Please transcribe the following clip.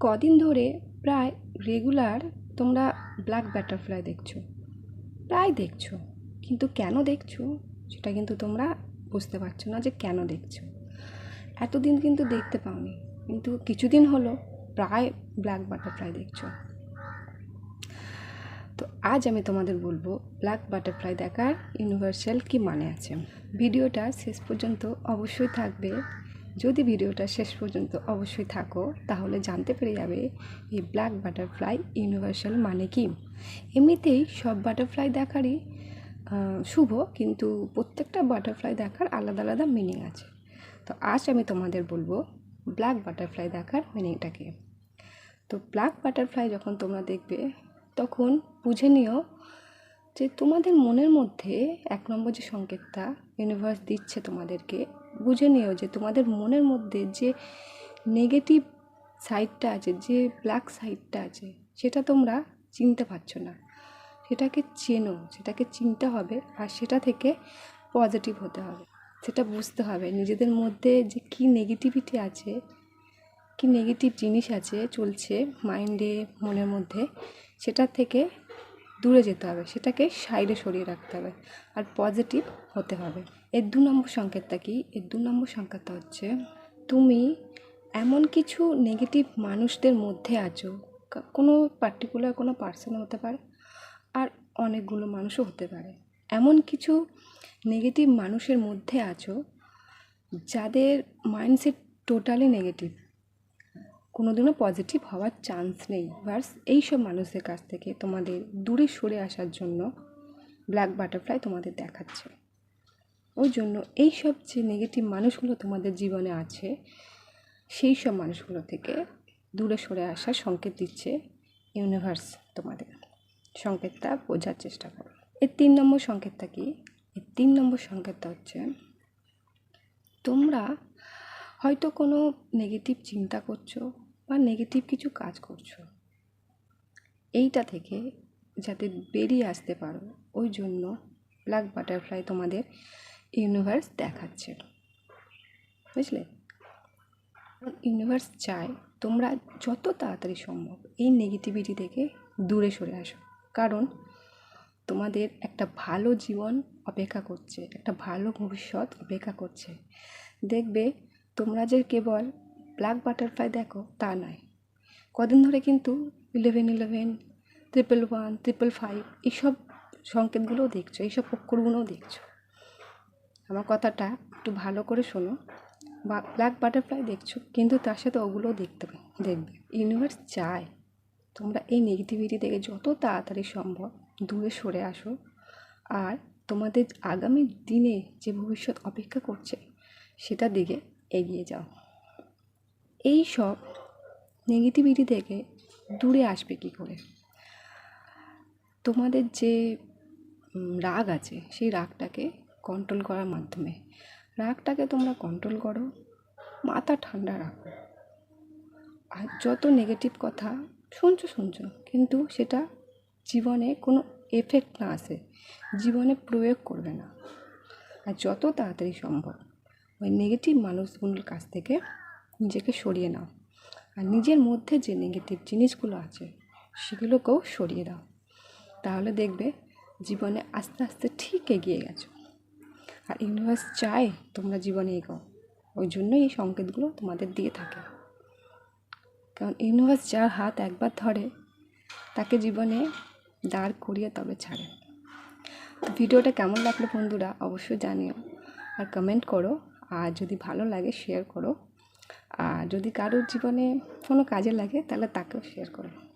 কদিন ধরে প্রায় রেগুলার তোমরা ব্ল্যাক বাটারফ্লাই দেখছ। প্রায় দেখছ, কিন্তু কেন দেখছ সেটা কিন্তু তোমরা বুঝতে পারছ না যে কেন দেখছ। এতদিন কিন্তু দেখতে পাওনি, কিন্তু কিছুদিন হলো প্রায় ব্ল্যাক বাটারফ্লাই দেখছ। তো আজ আমি তোমাদের বলব ব্ল্যাক বাটারফ্লাই দেখার ইউনিভার্সাল কি মানে আছে। ভিডিওটা শেষ পর্যন্ত অবশ্যই থাকবে। যদি ভিডিওটা শেষ পর্যন্ত অবশ্যই থাকো, তাহলে জানতে পেরে যাবে এই ব্ল্যাক বাটারফ্লাই ইউনিভার্সাল মানে কি। এমনিতেই সব বাটারফ্লাই দেখারই শুভ, কিন্তু প্রত্যেকটা বাটারফ্লাই দেখার আলাদা আলাদা মিনিং আছে। তো আজ আমি তোমাদের বলব ব্ল্যাক বাটারফ্লাই দেখার মিনিংটাকে তো ব্ল্যাক বাটারফ্লাই যখন তোমরা দেখবে, তখন বুঝে নিও যে তোমাদের মনের মধ্যে এক নম্বর যে সংকেতটা ইউনিভার্স দিচ্ছে তোমাদেরকে বুঝে নিও যে তোমাদের মনের মধ্যে যে নেগেটিভ সাইডটা আছে, যে ব্ল্যাক সাইডটা আছে, সেটা তোমরা চিনতে পারছ না। সেটাকে চেনো, সেটাকে চিনতে হবে আর সেটা থেকে পজিটিভ হতে হবে। সেটা বুঝতে হবে নিজেদের মধ্যে যে কী নেগেটিভিটি আছে, কি নেগেটিভ জিনিস আছে চলছে মাইন্ডে মনের মধ্যে, সেটা থেকে দূরে যেতে হবে, সেটাকে সাইডে সরিয়ে রাখতে হবে আর পজিটিভ হতে হবে। এর দু নম্বর সংকেতটা কি? এর দু নম্বর সংকেতটা হচ্ছে তুমি এমন কিছু নেগেটিভ মানুষদের মধ্যে আছো কোনো পার্টিকুলার কোনো পার্সন হতে পারে আর অনেকগুলো মানুষও হতে পারে। এমন কিছু নেগেটিভ মানুষের মধ্যে আছো যাদের মাইন্ডসেট টোটালি নেগেটিভ কোনোদিনও পজিটিভ হওয়ার চান্স নেই। বাস এইসব মানুষের কাছ থেকে তোমাদের দূরে সরে আসার জন্য ব্ল্যাক বাটারফ্লাই তোমাদের দেখাচ্ছে। ওই জন্য এই সব যে নেগেটিভ মানুষগুলো তোমাদের জীবনে আছে সেই সব মানুষগুলো থেকে দূরে সরে আসার সংকেত দিচ্ছে ইউনিভার্স তোমাদের। সংকেতটা বোঝার চেষ্টা করো। এর তিন নম্বর সংকেতটা কি? এর তিন নম্বর সংকেতটা হচ্ছে তোমরা হয়তো কোনো নেগেটিভ চিন্তা করছ বা নেগেটিভ কিছু কাজ করছ, এইটা থেকে যাতে বেরিয়ে আসতে পারো, ওই জন্য ব্ল্যাক বাটারফ্লাই তোমাদের ইউনিভার্স দেখাচ্ছে। বুঝলে? ইউনিভার্স চায় তোমরা যত তাড়াতাড়ি সম্ভব এই নেগেটিভিটি থেকে দূরে সরে আসো। কারণ তোমাদের একটা ভালো জীবন অপেক্ষা করছে, একটা ভালো ভবিষ্যৎ অপেক্ষা করছে। দেখবে তোমরা যে কেবল ব্ল্যাক বাটারফ্লাই দেখো, তা নয়। কদিন ধরে কিন্তু eleven eleven triple one triple five এইসব সংকেতগুলোও দেখছ, এইসব অক্ষরগুলোও দেখছ। আমার কথাটা একটু ভালো করে শোনো। বা ব্ল্যাক বাটারফ্লাই দেখছ, কিন্তু তার সাথে ওগুলোও দেখতে দেখবে। ইউনিভার্স চায়। তোমরা এই নেগেটিভিটি থেকে যত তাড়াতাড়ি সম্ভব দূরে সরে আসো। আর তোমাদের আগামী দিনে যে ভবিষ্যৎ অপেক্ষা করছে, সেটার দিকে এগিয়ে যাও। এই সব নেগেটিভিটি থেকে দূরে আসবে কী করে? তোমাদের যে রাগ আছে, সেই রাগটাকে কন্ট্রোল করার মাধ্যমে, রাগটাকে তোমরা কন্ট্রোল করো, মাথা ঠান্ডা রাখো। আর যত নেগেটিভ কথা শুনছো শুনছো, কিন্তু সেটা জীবনে কোনো এফেক্ট না আসে, জীবনে প্রয়োগ করবে না। আর যত তাড়াতাড়ি সম্ভব, ওই নেগেটিভ মানুষগুলোর কাছ থেকে নিজেকে সরিয়ে নাও। আর নিজের মধ্যে যে নেগেটিভ জিনিসগুলো আছে, সেগুলোকেও সরিয়ে দাও। তাহলে দেখবে জীবনে আস্তে আস্তে ঠিক এগিয়ে গেছো। আর ইউনিভার্স চায় তোমরা জীবনে এগোও। ওই জন্যই এই সংকেতগুলো তোমাদের দিয়ে থাকে। কারণ ইউনিভার্স যার হাত একবার ধরে, তাকে জীবনে দাঁড় করিয়ে তবে ছাড়ে। তো ভিডিওটা কেমন লাগল বন্ধুরা, অবশ্যই জানিও। আর কমেন্ট করো। আর যদি ভালো লাগে শেয়ার করো। আর যদি কারোর জীবনে কোনো কাজে লাগে তাহলে তাকেও শেয়ার করো।